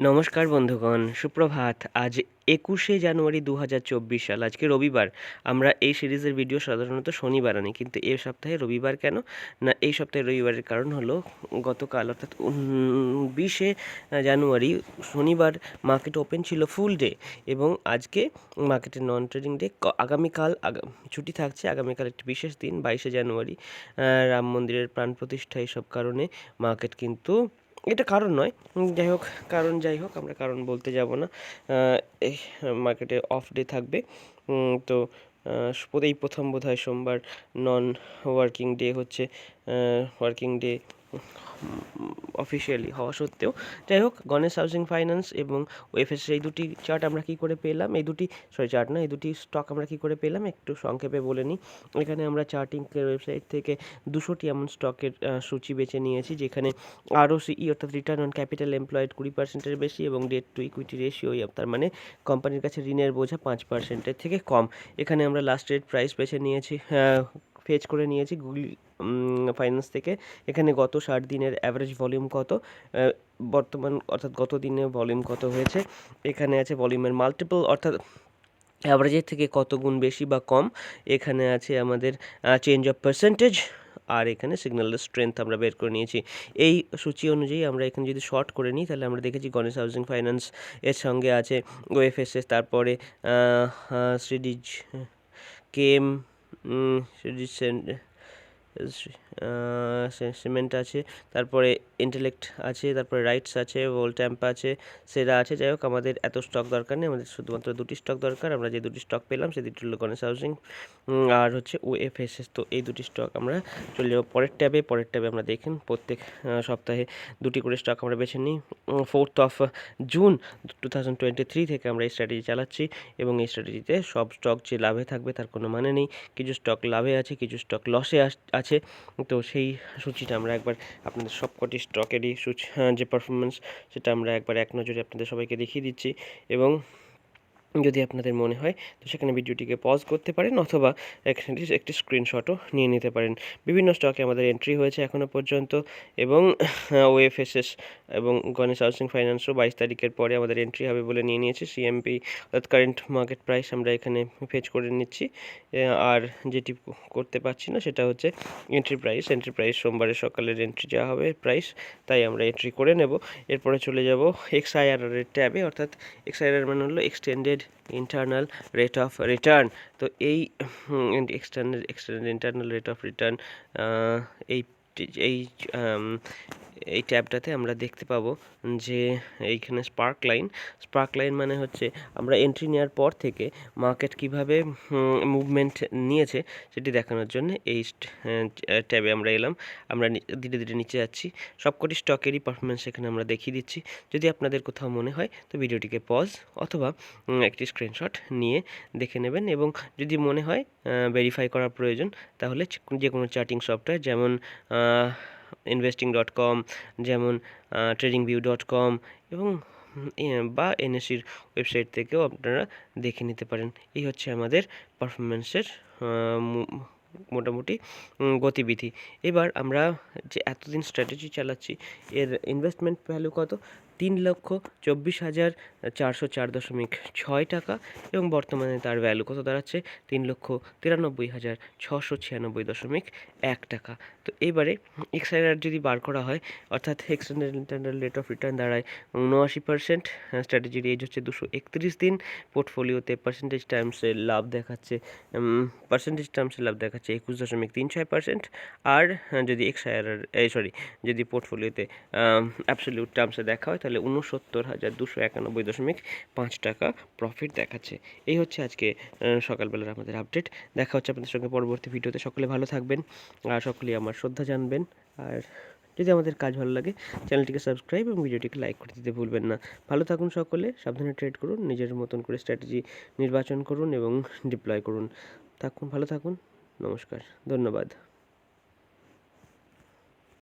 নমস্কার বন্ধুগণ, সুপ্রভাত। আজ একুশে জানুয়ারি দু হাজার চব্বিশ সাল, আজকে রবিবার। আমরা এই সিরিজের ভিডিও সাধারণত শনিবার আনি, কিন্তু এই সপ্তাহে রবিবার কেন? না, এই সপ্তাহে রবিবারের কারণ হলো গতকাল, অর্থাৎ বিশে জানুয়ারি, শনিবার মার্কেট ওপেন ছিল ফুল ডে এবং আজকে মার্কেটের নন ট্রেডিং ডে আগামীকাল, আগা- ছুটি থাকছে, আগামীকাল একটি বিশেষ দিন, বাইশে জানুয়ারি। রাম মন্দিরের প্রাণ প্রতিষ্ঠা এইসব কারণে মার্কেট কিন্তু এটা কারণ নয়। যাই হোক, কারণ যাই হোক, আমরা কারণ বলতে যাব না। এই মার্কেটে অফ ডে থাকবে। তো এই প্রথম বোধহয় সোমবার নন ওয়ার্কিং ডে হচ্ছে ওয়ার্কিং ডে অফিসিয়ালি হওয়া সত্ত্বেও। যাই হোক গণেশ হাউসিং ফাইন্যান্স এবং ওএফএস এই দুটি চার্ট আমরা কী করে পেলাম? এই দুটি সরি চার্ট না, এই দুটি স্টক আমরা কী করে পেলাম? একটু সংক্ষেপে বলে নিই। এখানে আমরা চার্টিংকের ওয়েবসাইট থেকে দুশোটি এমন স্টকের সূচি বেছে নিয়েছি, যেখানে আরও সিই অর্থাৎ রিটার্ন অন ক্যাপিটাল এমপ্লয়েড কুড়ি পার্সেন্টের বেশি এবং ডেট টু ইকুইটি রেশিও তার মানে কোম্পানির কাছে ঋণের বোঝা পাঁচ পার্সেন্টের থেকে কম। এখানে আমরা লাস্ট রেট প্রাইস বেছে নিয়েছি ফেচ করে নিয়েছি গুগল ফাইন্যান্স থেকে। এখানে গত ষাট দিনের অ্যাভারেজ ভলিউম কত? বর্তমান অর্থাৎ গত দিনে ভলিউম কত হয়েছে? এখানে আছে ভলিউমের মাল্টিপল অর্থাৎ অ্যাভারেজের থেকে কত গুণ বেশি বা কম? এখানে আছে আমাদের চেঞ্জ অফ পার্সেন্টেজ আর এখানে সিগন্যালের স্ট্রেংথ আমরা বের করে নিয়েছি। এই সূচি অনুযায়ী আমরা এখানে যদি শর্ট করে নিই, তাহলে আমরা দেখেছি গণেশ হাউজিং ফাইন্যান্স এর সঙ্গে আছে ওএফএসএস তারপরে শ্রীডিজ কেম শ্রীডিজ সিমেন্ট আছে, তারপরে ইন্টেলেক্ট আছে, তারপরে রাইটস আছে ভোল্ট্যাম্প আছে, সেরা আছে। যাই হোক, আমাদের এত স্টক দরকার নেই, আমাদের শুধুমাত্র দুটি স্টক দরকার। আমরা যে দুটি স্টক পেলাম সেই দুটি হলো গণেশ হাউসিং আর হচ্ছে ওএফএসএস তো এই দুটি স্টক আমরা চলে যাব পরের ট্যাবে পরের ট্যাবে আমরা দেখেন প্রত্যেক সপ্তাহে দুটি করে স্টক আমরা বেছে নিই। Fourth of June two thousand twenty three থেকে আমরা এই স্ট্র্যাটেজি চালাচ্ছি এবং এই স্ট্র্যাটেজিতে সব স্টক যে লাভে থাকবে, তার কোনো মানে নেই। কিছু স্টক লাভে আছে, কিছু স্টক লসে আছে তো সেই সূচিটা আমরা একবার আপনাদের সবকটি স্টকেরই সূচি যে পারফরমেন্স সেটা আমরা একবার এক নজরে আপনাদের সবাইকে দেখিয়ে দিচ্ছি। এবং যদি আপনাদের মনে হয়, তো সেখানে ভিডিওটিকে পজ করতে পারেন অথবা এখানে একটি স্ক্রিনশটও নিয়ে নিতে পারেন। বিভিন্ন স্টকে আমাদের এন্ট্রি হয়েছে এখনও পর্যন্ত এবং ওএফএসএস এবং গণেশ হাউসিং ফাইন্যান্সও বাইশ তারিখের পরে আমাদের এন্ট্রি হবে বলে নিয়ে নিয়েছি। সিএমপি অর্থাৎ কারেন্ট মার্কেট প্রাইস আমরা এখানে ফেচ করে নিচ্ছি। আর যেটি করতে পারছি না সেটা হচ্ছে এন্ট্রি প্রাইস এন্ট্রি প্রাইস সোমবারের সকালের এন্ট্রি যা হবে প্রাইস তাই আমরা এন্ট্রি করে নেব। এরপরে চলে যাব এর ট্যাবে অর্থাৎ এক্সআইআর মানে হলো extended internal rate of return তো এই external external internal rate of return এই এই এই ট্যাবটাতে আমরা দেখতে পাবো যে এইখানে স্পার্ক লাইন স্পার্ক লাইন মানে হচ্ছে আমরা এন্ট্রি নেওয়ার পর থেকে মার্কেট কীভাবে মুভমেন্ট নিয়েছে সেটি দেখানোর জন্য এই ট্যাবে আমরা এলাম। আমরা ধীরে ধীরে নিচে যাচ্ছি। সবকটি স্টকেরই পারফরমেন্স এখানে আমরা দেখিয়ে দিচ্ছি। যদি আপনাদের কোথাও মনে হয় তো ভিডিওটিকে পজ অথবা একটি স্ক্রিনশট নিয়ে দেখে নেবেন এবং যদি মনে হয় ভেরিফাই করার প্রয়োজন তাহলে যে কোনো চার্টিং সফটওয়্যার যেমন ইনভেস্টিং ডট কম যেমন ট্রেডিং ভিউ ডট কম এবং বা এনএসির ওয়েবসাইট থেকেও আপনারা দেখে নিতে পারেন। এই হচ্ছে আমাদের পারফরমেন্সের মোটামুটি গতিবিধি। এবার আমরা যে এতদিন স্ট্র্যাটেজি চালাচ্ছি, এর ইনভেস্টমেন্ট ভ্যালু কত? তিন লক্ষ চব্বিশ হাজার চারশো চার দশমিক ছয় টাকা এবং বর্তমানে তার ভ্যালু কত দাঁড়াচ্ছে? তিন লক্ষ তিরানব্বই হাজার ছশো ছিয়ানব্বই দশমিক এক টাকা। তো এবারে এক্সআইআর যদি বার করা হয়, অর্থাৎ extended internal rate of return দাঁড়ায় উনআশি পার্সেন্ট স্ট্র্যাটেজির এজ হচ্ছে দুশো একত্রিশ দিন পোর্টফোলিওতে পার্সেন্টেজ টাইমসে লাভ দেখাচ্ছে পার্সেন্টেজ টার্মসে লাভ দেখাচ্ছে একুশ দশমিক তিন ছয় পার্সেন্ট আর যদি এক্সআইআর সরি যদি পোর্টফোলিওতে অ্যাবসলিউট টার্মসে দেখা হয় তাহলে উনসত্তর হাজার দুশো একানব্বই দশমিক পাঁচ টাকা প্রফিট দেখাচ্ছে। এই হচ্ছে আজকে সকালবেলার আমাদের আপডেট দেখা হচ্ছে আপনাদের সঙ্গে পরবর্তী ভিডিওতে। সকলে ভালো থাকবেন আর সকলেই আমার শ্রদ্ধা জানবেন। আর যদি আমাদের কাজ ভালো লাগে, চ্যানেলটিকে সাবস্ক্রাইব এবং ভিডিওটিকে লাইক করে দিতে ভুলবেন না। ভালো থাকুন সকলে, সাবধানে ট্রেড করুন, নিজের মতন করে স্ট্র্যাটেজি নির্বাচন করুন এবং ডিপ্লয় করুন। থাকুন, ভালো থাকুন, নমস্কার, ধন্যবাদ।